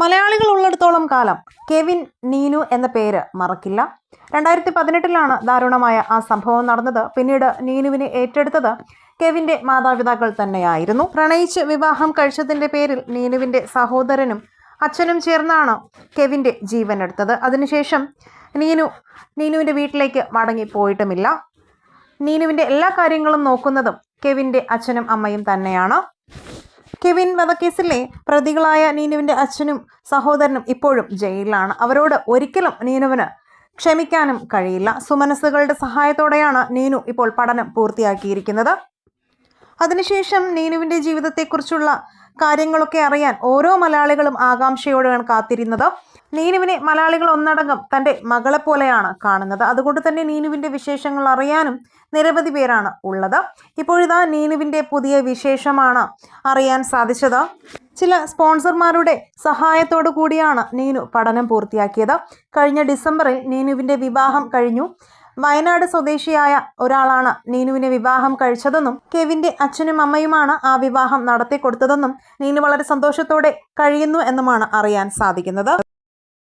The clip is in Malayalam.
മലയാളികൾ ഉള്ളിടത്തോളം കാലം കെവിൻ നീനു എന്ന പേര് മറക്കില്ല. രണ്ടായിരത്തി പതിനെട്ടിലാണ് ദാരുണമായ ആ സംഭവം നടന്നത്. പിന്നീട് നീനുവിനെ ഏറ്റെടുത്തത് കെവിന്റെ മാതാപിതാക്കൾ തന്നെയായിരുന്നു. പ്രണയിച്ച് വിവാഹം കഴിച്ചതിന്റെ പേരിൽ നീനുവിന്റെ സഹോദരനും അച്ഛനും ചേർന്നാണ് കെവിന്റെ ജീവൻ എടുത്തത്. അതിനുശേഷം നീനു നീനുവിന്റെ വീട്ടിലേക്ക് മടങ്ങിപ്പോയിട്ടുമില്ല നീനുവിന്റെ എല്ലാ കാര്യങ്ങളും നോക്കുന്നതും കെവിന്റെ അച്ഛനും അമ്മയും തന്നെയാണ്. കെവിൻ വധക്കേസിലെ പ്രതികളായ നീനുവിന്റെ അച്ഛനും സഹോദരനും ഇപ്പോഴും ജയിലിലാണ്. അവരോട് ഒരിക്കലും നീനുവിന് ക്ഷമിക്കാനും കഴിയില്ല. സുമനസ്സുകളുടെ സഹായത്തോടെയാണ് നീനു ഇപ്പോൾ പഠനം പൂർത്തിയാക്കിയിരിക്കുന്നത്. അതിനുശേഷം നീനുവിന്റെ ജീവിതത്തെക്കുറിച്ചുള്ള കാര്യങ്ങളൊക്കെ അറിയാൻ ഓരോ മലയാളികളും ആകാംക്ഷയോടെയാണ് കാത്തിരുന്നത്. നീനുവിനെ മലയാളികൾ ഒന്നടങ്കം തന്റെ മകളെപ്പോലെയാണ് കാണുന്നത്. അതുകൊണ്ട് തന്നെ നീനുവിന്റെ വിശേഷങ്ങൾ അറിയാനും നിരവധി പേരാണ് ഉള്ളത്. ഇപ്പോഴിതാ നീനുവിന്റെ പുതിയ വിശേഷമാണ് അറിയാൻ സാധിച്ചത്. ചില സ്പോൺസർമാരുടെ സഹായത്തോടു കൂടിയാണ് നീനു പഠനം പൂർത്തിയാക്കിയത്. കഴിഞ്ഞ ഡിസംബറിൽ നീനുവിന്റെ വിവാഹം കഴിഞ്ഞു. വയനാട് സ്വദേശിയായ ഒരാളാണ് നീനുവിനെ വിവാഹം കഴിച്ചതെന്നും കെവിന്റെ അച്ഛനും അമ്മയുമാണ് ആ വിവാഹം നടത്തി കൊടുത്തതെന്നും നീനു വളരെ സന്തോഷത്തോടെ കഴിയുന്നു എന്നുമാണ് അറിയാൻ സാധിക്കുന്നത്.